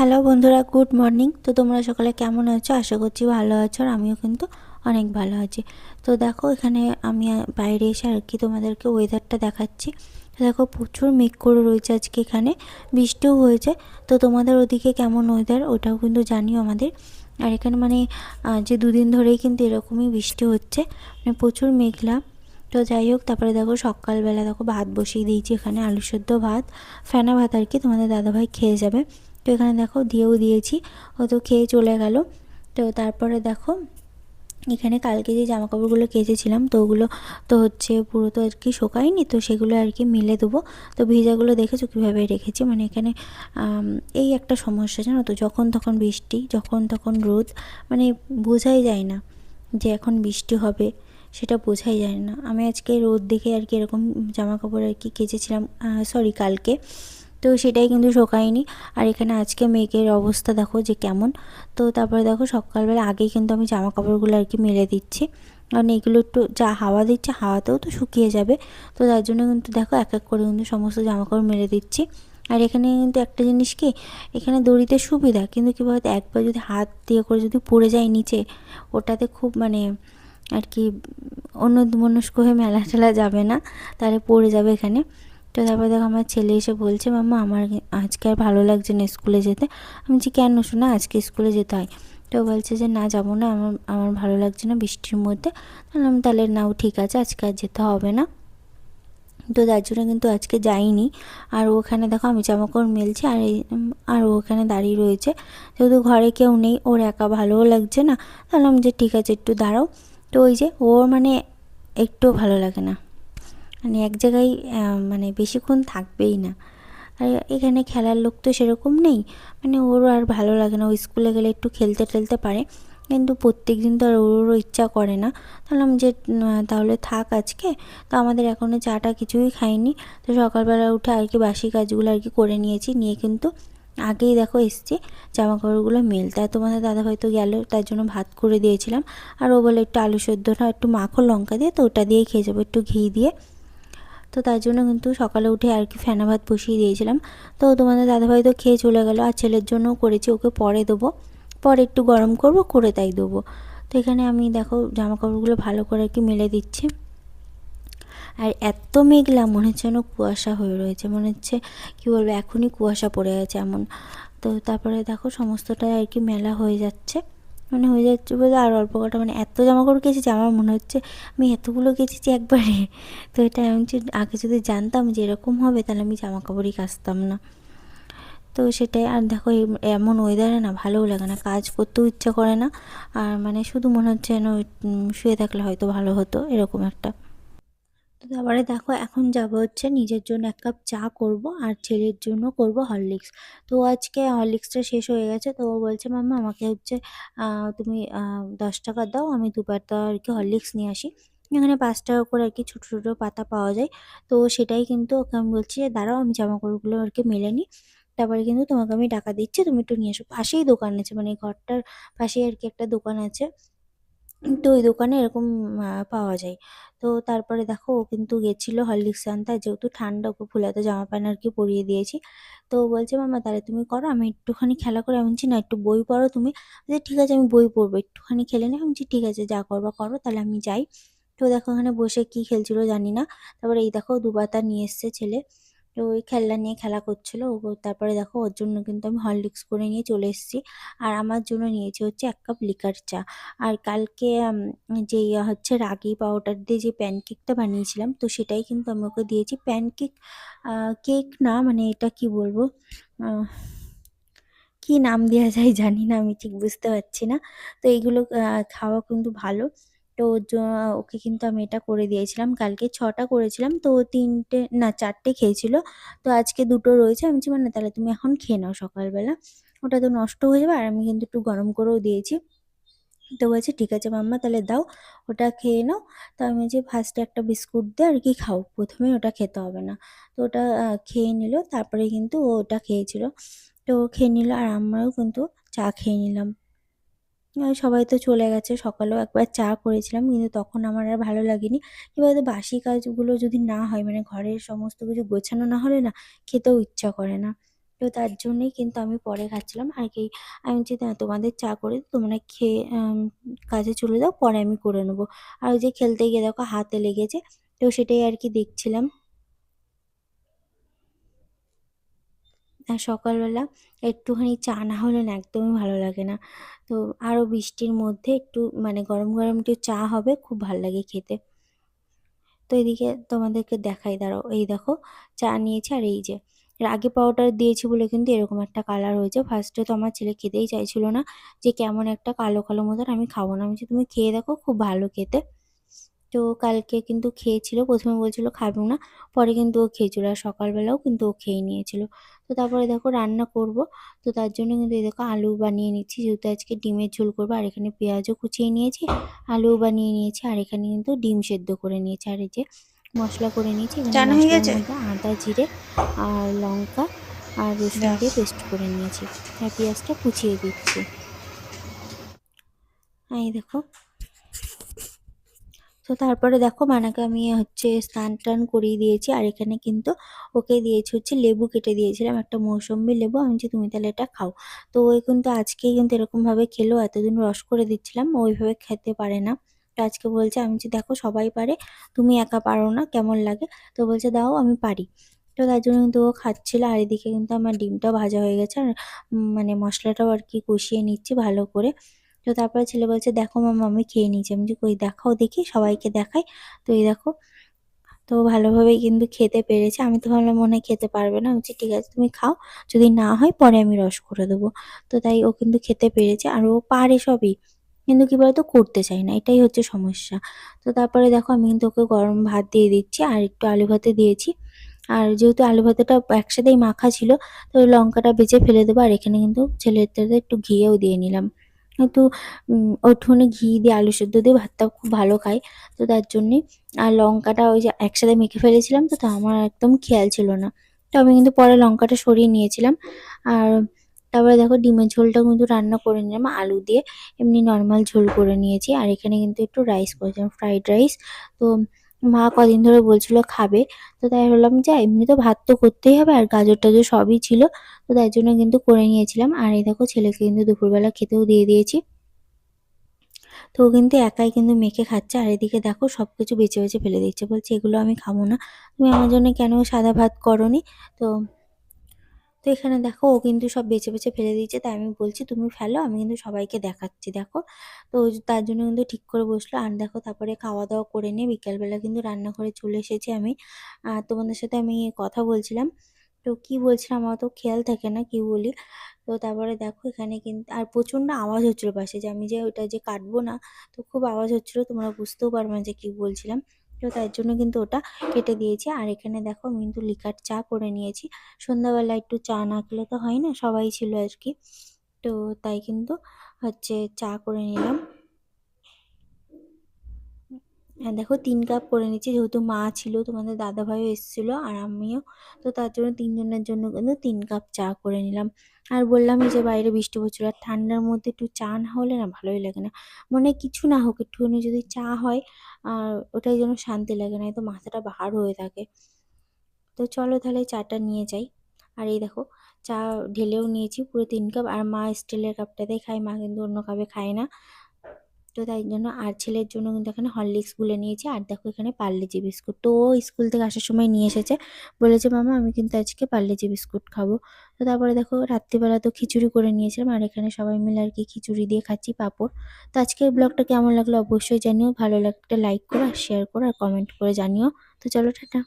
Hello বন্ধুরা, good morning. তো তোমরা সকালে কেমন আছো? আশা করছি ভালো আছো আর আমিও কিন্তু অনেক ভালো আছি। তো দেখো, এখানে আমি বাইরে এসে আর কি তোমাদেরকে ওয়েদারটা দেখাচ্ছি। দেখো, প্রচুর মেঘ করে রয়েছে আজকে এখানে, বৃষ্টিও হয়েছে। তো তোমাদের ওদিকে কেমন ওয়েদার ওটাও কিন্তু জানিও আমাদের। আর এখানে মানে যে দুদিন ধরেই কিন্তু এরকমই বৃষ্টি হচ্ছে মানে প্রচুর মেঘলা। তো যাই হোক, তারপরে দেখো, সকালবেলা দেখো, ভাত বসিয়ে দিয়েছি এখানে, আলু সেদ্ধ ভাত, ফেনা ভাত আর কি তোমাদের দাদাভাই খেয়ে যাবে। তো এখানে দেখো দিয়েও দিয়েছি, ও তো খেয়ে চলে গেল। তো তারপরে দেখো, এখানে কালকে যে জামা কাপড়গুলো কেচেছিলাম, তো ওগুলো তো হচ্ছে পুরো তো আর কি শোকায়নি, তো সেগুলো আর কি মিলে দেবো। তো ভিজাগুলো দেখেছ কীভাবে রেখেছি? মানে এখানে এই একটা সমস্যা জানো তো, যখন তখন বৃষ্টি, যখন তখন রোদ মানে বোঝাই যায় না যে এখন বৃষ্টি হবে, সেটা বোঝাই যায় না। আমি আজকে রোদ দেখে আর কি এরকম জামা কাপড় আর কি কেচেছিলাম সরি কালকে। তো সেটাই কিন্তু শোকায়নি। আর এখানে আজকে মেঘের অবস্থা দেখো যে কেমন। তো তারপরে দেখো সকালবেলা আগেই কিন্তু আমি জামা কাপড়গুলো আর কি মেলে দিচ্ছি। কারণ এগুলো একটু যা হাওয়া দিচ্ছে, হাওয়াতেও তো শুকিয়ে যাবে। তো তার জন্য কিন্তু দেখো এক এক করে কিন্তু সমস্ত জামা কাপড় মেলে দিচ্ছি। আর এখানে কিন্তু একটা জিনিস কি, এখানে দড়িতে সুবিধা, কিন্তু কী বলতো, একবার যদি হাত দিয়ে করে যদি পড়ে যায় নিচে, ওটাতে খুব মানে আর কি অন্য মনস্ক হয়ে মেলা টেলা যাবে না, তাহলে পড়ে যাবে এখানে। তো তারপর দেখো আমার ছেলে এসে বলছে, মাম্মা, আমার আজকে আর ভালো লাগছে না স্কুলে যেতে। আমি যে কেন শোনা, আজকে স্কুলে যেতে হয়। তো বলছে যে, না, যাব না, আমার আমার ভালো লাগছে না বৃষ্টির মধ্যে। বললাম, তাহলে নাও, ঠিক আছে, আজকে আর যেতে হবে না। তো তার জন্য কিন্তু আজকে যাইনি। আর ওখানে দেখো, আমি জামাকাপড় মেলছি, আর আর ওখানে দাঁড়িয়ে রয়েছে। যেহেতু ঘরে কেউ নেই, ওর একা ভালোও লাগছে না। তাহলে যে, ঠিক আছে, একটু দাঁড়াও। তো ওই যে, ওর মানে একটুও ভালো লাগে না। মানে এক জায়গায় মানে বেশিক্ষণ থাকবেই না। আর এখানে খেলার লোক তো সেরকম নেই। মানে ওরও আর ভালো লাগে না। ও স্কুলে গেলে একটু খেলতে টেলতে পারে। কিন্তু প্রত্যেক দিন তো আর ওরও ইচ্ছা করে না। তাহলাম যে তাহলে থাক আজকে। তো আমাদের এখনও চাটা কিছুই খাইনি। তো সকালবেলা উঠে আর কি বাসি কাজগুলো আর কি করে নিয়েছি। নিয়ে কিন্তু আগেই দেখো এসছে জামা কাপড়গুলো মেলতে। আর তোমাদের দাদা হয়তো গেল, তার জন্য ভাত করে দিয়েছিলাম। আর ও বলে একটু আলু সেদ্ধটা, একটু মাখো লঙ্কা দিয়ে, তো ওটা দিয়ে খেয়ে যাব, একটু ঘি দিয়ে। তো তার জন্য কিন্তু সকালে উঠে আর কি ফেনা ভাত বসিয়ে দিয়েছিলাম। তো তোমাদের দাদাভাই তো খেয়ে চলে গেলো আর ছেলের জন্যও করেছি, ওকে পরে দেবো। পরে একটু গরম করব, করে তাই দেবো। তো এখানে আমি দেখো জামা কাপড়গুলো ভালো করে আর কি মেলে দিচ্ছি। আর এত মেঘলা মনে হচ্ছে যেন কুয়াশা হয়ে রয়েছে, মনে হচ্ছে কী বলব এখনই কুয়াশা পড়ে গেছে এমন। তো তারপরে দেখো সমস্তটাই আর কি মেলা হয়ে যাচ্ছে। মানে হয়ে যাচ্ছে বলে আর অল্প কটা মানে এত জামাকাপড় কেচেছি, আমার মনে হচ্ছে আমি এতগুলো কেচেছি একবারে। তো এটা আমি আগে যদি জানতাম যে এরকম হবে, তাহলে আমি জামা কাপড়ই কাচতাম না। তো সেটাই, আর দেখো এমন ওয়েদারে না ভালোও লাগে না, কাজ করতেও ইচ্ছা করে না। আর মানে শুধু মনে হচ্ছে যেন শুয়ে থাকলে হয়তো ভালো হতো, এরকম একটা। তো তারপরে দেখো, এখন যাব হচ্ছে নিজের জন্য এক কাপ চা করব আর ছেলের জন্য করব হরলিক্স। তো আজকে হরলিক্সটা শেষ হয়ে গেছে, তো ও বলছে, মাম্মা, আমাকে হচ্ছে তুমি দশ টাকা দাও, আমি দুপাতা আর কি হরলিক্স নিয়ে আসি। এখানে পাঁচ টাকা করে আর কি ছোটো ছোটো পাতা পাওয়া যায়। তো সেটাই কিন্তু ওকে আমি বলছি যে, দাঁড়াও, আমি জামাকাপড়গুলো আর কি মেলে নিই তারপরে কিন্তু তোমাকে আমি টাকা দিচ্ছি, তুমি একটু নিয়ে এসো। পাশেই দোকান আছে মানে ঘরটার পাশেই আর কি একটা দোকান আছে। তো ওই দোকানে এরকম পাওয়া যায়। তো তারপরে দেখো ও কিন্তু গেছিল হরলিক্স আনতে যেহেতু ঠান্ডা, ওকে ফুলাতে জামা প্যান্ট আর কি পরিয়ে দিয়েছি। তো বলছে, মামা, তাহলে তুমি করো, আমি একটুখানি খেলা করে, আমি না, একটু বই পড়ো তুমি। যে ঠিক আছে, আমি বই পড়ব, একটুখানি খেলে নি আমি ঠিক আছে, যা করবা করো, তাহলে আমি যাই। তো দেখো এখানে বসে কি খেলছিল জানি না। তারপরে এই দেখো দুবাতা নিয়ে এসছে ছেলে। তো ওই খেলনা নিয়ে খেলা করছিল, ও তারপরে দেখো ওর জন্য কিন্তু আমি হরলিক্স করে নিয়ে চলে এসেছি। আর আমার জন্য নিয়েছি হচ্ছে এক কাপ লিকার চা। আর কালকে যে হচ্ছে রাগি পাউডার দিয়ে যে প্যানকেকটা বানিয়েছিলাম, তো সেটাই কিন্তু আমি ওকে দিয়েছি। প্যানকেক কেক না মানে এটা কি বলব? কি নাম দেওয়া যায় জানি না, আমি ঠিক বুঝতে পারছি না। তো এইগুলো খাওয়া কিন্তু ভালো। তো ওকে কিন্তু আমি এটা করে দিয়েছিলাম। কালকে ছটা করেছিলাম, তো তিনটে, না চারটে খেয়েছিল। তো আজকে দুটো রয়েছে। আমি বলছি মানে তাহলে তুমি এখন খেয়ে নাও সকালবেলা। ওটা তো নষ্ট হয়ে যাবে, আর আমি কিন্তু একটু গরম করেও দিয়েছি। তো বলছে, ঠিক আছে মাম্মা, তাহলে দাও, ওটা খেয়ে নাও। তো আমি যে ফার্স্টে একটা বিস্কুট দিয়ে আর কি খাও। প্রথমে ওটা খেতে হবে না। তো ওটা খেয়ে নিল, তারপরে কিন্তু ও ওটা খেয়েছিল। তো খেয়ে নিল, আর আমরাও কিন্তু চা খেয়ে নিলাম। সবাই তো চলে গেছে, সকালেও একবার চা করেছিলাম, কিন্তু তখন আমার আর ভালো লাগেনি এবার তো বাসি কাজগুলো যদি না হয় মানে ঘরের সমস্ত কিছু গোছানো না হলে না, খেতেও ইচ্ছা করে না তো তার জন্যেই কিন্তু আমি পরে খাচ্ছিলাম আর কি, আমি না, তোমাদের চা করে তোমরা খেয়ে কাজে চলে যাও, পরে আমি করে নেব। আর ওই যে খেলতে গিয়ে দেখো, হাতে লেগেছে, তো সেটাই আর কি দেখছিলাম। আর সকালবেলা একটুখানি চা না হলে না একদমই ভালো লাগে না। তো আরও বৃষ্টির মধ্যে একটু মানে গরম, গরম একটু চা হবে খুব ভালো লাগে খেতে। তো এদিকে তোমাদেরকে দেখাই দাঁড়াও এই দেখো চা নিয়েছি আর এই যে এর আগে পাউডার দিয়েছি বলে কিন্তু এরকম একটা কালার হয়েছে ফার্স্টে তো আমার ছেলে খেতেই চাইছিল না যে কেমন একটা কালো কালো মতন আমি খাব না আমি তুমি খেয়ে দেখো খুব ভালো খেতে তো কালকে কিন্তু খেয়েছিল। প্রথমে বলছিল খাব না পরে কিন্তু ও খেয়েছিল আর সকালবেলাও কিন্তু ও খেয়ে নিয়েছিল। তো তারপরে দেখো রান্না করব তো তার জন্য কিন্তু এই দেখো আলু বানিয়ে নিচ্ছি। যেহেতু আজকে ডিমের ঝোল করব আর এখানে পেঁয়াজও কুচিয়ে নিয়েছি আলু বানিয়ে নিয়েছি আর এখানে কিন্তু ডিম সেদ্ধ করে নিয়েছি। আর এই যে মশলা করে নিয়েছি আদা জিরে আর লঙ্কা আর রসুন দিয়ে পেস্ট করে নিয়েছি। আর পেঁয়াজটা কুচিয়ে দিচ্ছি। এই দেখো তো তারপরে দেখো মানাকে আমি হচ্ছে স্নান টান করিয়ে দিয়েছি। আর এখানে কিন্তু ওকে দিয়েছি হচ্ছে লেবু কেটে দিয়েছিলাম, একটা মৌসম্বি লেবু। আমি যে তুমি তাহলে এটা খাও। তো ওই কিন্তু আজকেই কিন্তু এরকমভাবে খেলো, এতদিন রস করে দিচ্ছিলাম ওইভাবে খেতে পারে না। তো আজকে বলছে, আমি যে দেখো, সবাই পারে, তুমি একা পারো না, কেমন লাগে? তো বলছে, দাও, আমি পারি। তো তার জন্য কিন্তু ও খাচ্ছিল, আর এদিকে কিন্তু আমার ডিমটাও ভাজা হয়ে গেছে। আর মানে মশলাটাও আর কি কষিয়ে নিচ্ছি ভালো করে। তো তারপরে ছেলে বলছে, দেখো মাম্মা আমি খেয়ে নিয়েছি। আমি কই, দেখাও দেখি, সবাইকে দেখাই। তো এই দেখো, তো ভালোভাবেই কিন্তু খেতে পেরেছে। আমি তো ভাবলাম, মনে হয় খেতে পারবে না। বলছি, ঠিক আছে, তুমি খাও, যদি না হয় পরে আমি রস করে দেবো। তো তাই ও কিন্তু খেতে পেরেছে। আর ও পারে সবই, কিন্তু কি বলতো, করতে চায় না। এটাই হচ্ছে সমস্যা। তো তারপরে দেখো, আমি কিন্তু ওকে গরম ভাত দিয়ে দিচ্ছি আর একটু আলু ভাতে দিয়েছি। আর যেহেতু আলু ভাতেটা একসাথেই মাখা ছিল, তো লঙ্কাটা বেঁচে ফেলে দেবো। আর এখানে কিন্তু ছেলেটাতে একটু ঘিয়েও দিয়ে নিলাম। উম একটুখানি ঘি দিয়ে আলু সেদ্ধ দিয়ে ভাতটা খুব ভালো খায়। তো তার জন্যেই আর লঙ্কাটা ওই যে একসাথে মেখে ফেলেছিলাম তো, তো আমার একদম খেয়াল ছিল না। তো আমি কিন্তু পরে লঙ্কাটা সরিয়ে নিয়েছিলাম। আর তারপরে দেখো ডিমের ঝোলটা কিন্তু রান্না করে নিলাম আলু দিয়ে। এমনি নর্মাল ঝোল করে নিয়েছি। আর এখানে কিন্তু একটু রাইস করেছিলাম ফ্রাইড রাইস তো মা কদিন ধরে বলছিল খাবে, তো তাই বললাম যে এমনি তো ভাত তো করতেই হবে আর গাজর টাজর সবই ছিল, তো তাই জন্য কিন্তু করে নিয়েছিলাম। আর এই দেখো ছেলেকে কিন্তু দুপুরবেলা খেতেও দিয়ে দিয়েছি। তো ও কিন্তু একাই কিন্তু মেখে খাচ্ছে আর এদিকে দেখো সব কিছু বেছে বেছে ফেলে দিচ্ছে। বলছে, এগুলো আমি খাব না। তুমি আমার জন্য কেন সাদা ভাত করনি? তো তো এখানে দেখো ও কিন্তু সব বেছে বেছে ফেলে দিয়েছে। তাই আমি বলছি, তুমি ফেলো, আমি কিন্তু সবাইকে দেখাচ্ছি, দেখো। তো তার জন্য কিন্তু ঠিক করে বসল। আর দেখো তারপরে খাওয়া দাওয়া করে নিয়ে বিকালবেলা কিন্তু রান্নাঘরে চলে এসেছি আমি। আর তোমাদের সাথে আমি কথা বলছিলাম। তো কি বলছিলাম? আমার তো খেয়াল থাকে না, কি বলি? তো তারপরে দেখো এখানে কিন্তু, আর প্রচণ্ড আওয়াজ হচ্ছিল পাশে যে আমি যে ওটা যে কাটবো না, তো খুব আওয়াজ হচ্ছিল, তোমরা বুঝতেও পারবে না যে কি বলছিলাম। তো তার জন্য কিন্তু ওটা কেটে দিয়েছি। আর এখানে দেখো আমি কিন্তু লিকার চা করে নিয়েছি। সন্ধ্যাবেলা একটু চা না খেলে তো হয় না, সবাই ছিল আর কি তো তাই কিন্তু হচ্ছে চা করে নিলাম। হ্যাঁ দেখো তিন কাপ করে নিচ্ছি। যেহেতু মা ছিল, তোমাদের দাদাভাইও এসেছিল আর আমিও। তো তার জন্য তিনজনের জন্য কিন্তু তিন কাপ চা করে নিলাম। আর বললামই যে বাইরে বৃষ্টি পড়ছিল, আর ঠান্ডার মধ্যে একটু চা না হলে না ভালোই লাগে না। মনে কিছু না হোক, একটুখানি যদি চা হয়, আর ওটাই যেন শান্তি লাগে না তো মাথাটা ভার হয়ে থাকে। তো চলো তাহলে চাটা নিয়ে যাই। আর এই দেখো, চা ঢেলেও নিয়েছি পুরো তিন কাপ। আর মা স্টিলের কাপটাতেই খায় মা কিন্তু অন্য কাপে খায় না। তো তাই জন্য আর ছেলের জন্য কিন্তু এখানে হরলিক্স গুলে নিয়েছি। আর দেখো এখানে পার্লেজি বিস্কুট। তো ও স্কুল থেকে আসার সময় নিয়ে এসেছে। বলেছে, মামা, আমি কিন্তু আজকে পার্লেজি বিস্কুট খাব। তো তারপরে দেখো রাত্রিবেলা তো খিচুড়ি করে নিয়েছিলাম। আর এখানে সবাই মিলে আর কি খিচুড়ি দিয়ে খাচ্ছি পাঁপড়। তো আজকের ব্লগটা কেমন লাগল অবশ্যই জানিও। ভালো লাগলে লাইক করো আর শেয়ার করো আর কমেন্ট করে জানিও। তো চলো, টাটা।